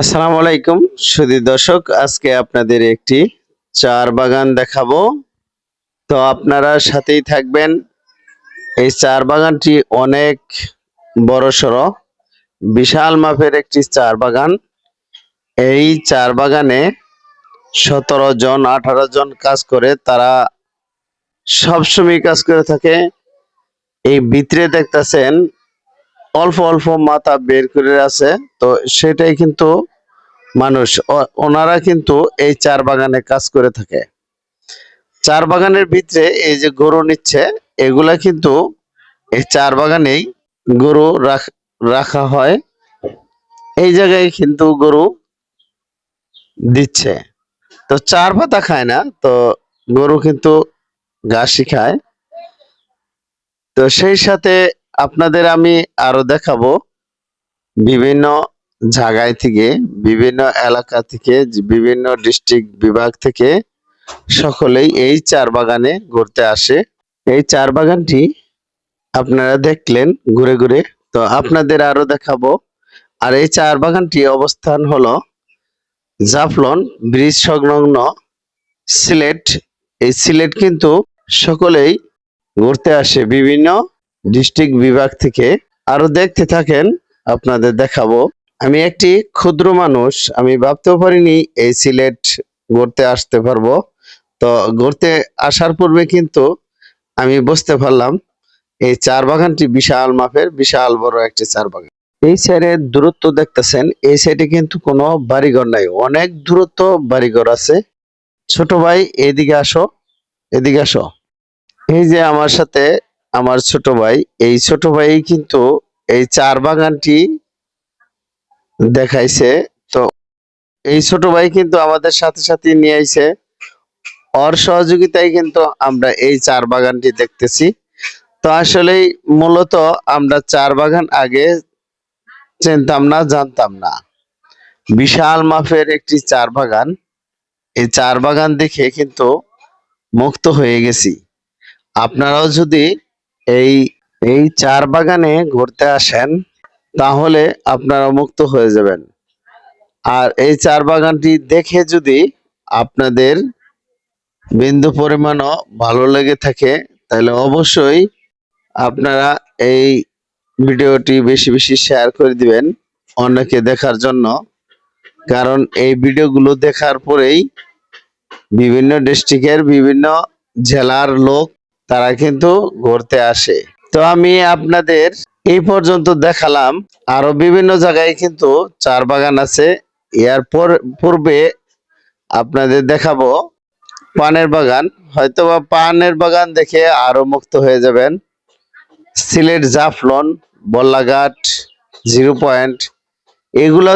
আসসালামু আলাইকুম সুধী দর্শক, আজকে আপনাদের একটি চার বাগান দেখাবো। তো আপনারা সাথেই থাকবেন। এই চার বাগানটি অনেক বড় সড়ো, বিশাল মাপের একটি চার বাগান। এই চার বাগানে সতেরো জন, আঠারো জন কাজ করে, তারা সবসময় কাজ করে থাকে। এই ভিতরে দেখতেছেন অল্প অল্প মাথা বের করে আছে। তো সেটাই কিন্তু মানুষ ওনারা কিন্তু এই চার বাগানে কাজ করে থাকে। চার বাগানের ভিতরে এই যে গরু নিচ্ছে, এগুলা কিন্তু এই চার বাগানেই গরু রাখ- হয়। এই জায়গায় কিন্তু গরু দিচ্ছে। তো চার পাতা খায় না, তো গরু কিন্তু ঘাসই খায়। তো সেই সাথে আপনাদের আমি আরও দেখাবো বিভিন্ন জায়গায় থেকে, বিভিন্ন এলাকা থেকে, বিভিন্ন ডিস্ট্রিক্ট বিভাগ থেকে সকলেই এই চার বাগানে ঘুরতে আসে। এই চার বাগানটি আপনারা দেখলেন ঘুরে ঘুরে। তো আপনাদের আরও দেখাবো। আর এই চার বাগানটি অবস্থান হলো জাফলন ব্রিজ সংলগ্ন সিলেট। এই সিলেট কিন্তু সকলেই ঘুরতে আসে বিভিন্ন ডিস্ট্রিক্ট বিভাগ থেকে আরও দেখতে থাকেন, আপনাদের দেখাবো। আমি একটি ক্ষুদ্র মানুষ, আমি ভাবতেও পারিনি এই সিলেট ঘুরতে আসতে পারব। তো ঘুরতে আসার পূর্বে কিন্তু আমি বুঝতে পারলাম, এই চার বাগানটি বিশাল মাপের, বিশাল বড় একটি চার বাগান। এই সাইডের দূরত্ব দেখতেছেন, এই সাইডে কিন্তু কোনো বাড়িঘর নাই। অনেক দূরত্ব বাড়িঘর আছে। ছোট ভাই, এদিকে আসো এদিকে আসো। এই যে আমার সাথে আমার ছোট ভাই। এই ছোট ভাই কিন্তু এই চার বাগানটি দেখাইছে। তো এই ছোট ভাই কিন্তু আমাদের সাথে সাথে নিয়ে আইছে। ওর সহযোগিতায় কিন্তু আমরা এই চার বাগানটি দেখতেছি। তো আসলেই মূলত আমরা চার বাগান আগে চিনতাম না, জানতাম না। বিশাল মাপের একটি চার বাগান। এই চার বাগান দেখে কিন্তু মুক্ত হয়ে গেছি। আপনারাও যদি এই এই চার বাগানে ঘুরতে আসেন, তাহলে আপনারা মুক্ত হয়ে যাবেন। আর এই চার বাগানটি দেখে যদি আপনাদের বিন্দু পরিমাণও ভালো লেগে থাকে, তাহলে অবশ্যই আপনারা এই ভিডিওটি বেশি বেশি শেয়ার করে দিবেন অন্যকে দেখার জন্য। কারণ এই ভিডিওগুলো দেখার পরেই বিভিন্ন ডিস্ট্রিক্টের বিভিন্ন জেলার লোক তারা কিন্তু ঘুরতে আসে। তো আমি আপনাদের এই পর্যন্ত দেখালাম। আরও বিভিন্ন জায়গায় কিন্তু চার বাগান আছে। ইয়ার পর, পূর্বে আপনাদের দেখাবো পানের বাগান। হয়তোবা পানের বাগান দেখে আরও মুক্ত হয়ে যাবেন। সিলেট জাফলন, বল্লাঘাট, জিরো পয়েন্ট, এগুলো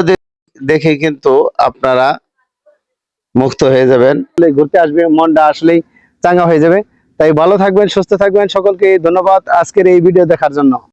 দেখে কিন্তু আপনারা মুক্ত হয়ে যাবেন। ঘুরতে আসবে, মনটা আসলেই চাঙ্গা হয়ে যাবে। তাই ভালো থাকবেন সুস্থ থাকবেন। সকলকে ধন্যবাদ আজকের এই ভিডিও দেখার জন্য।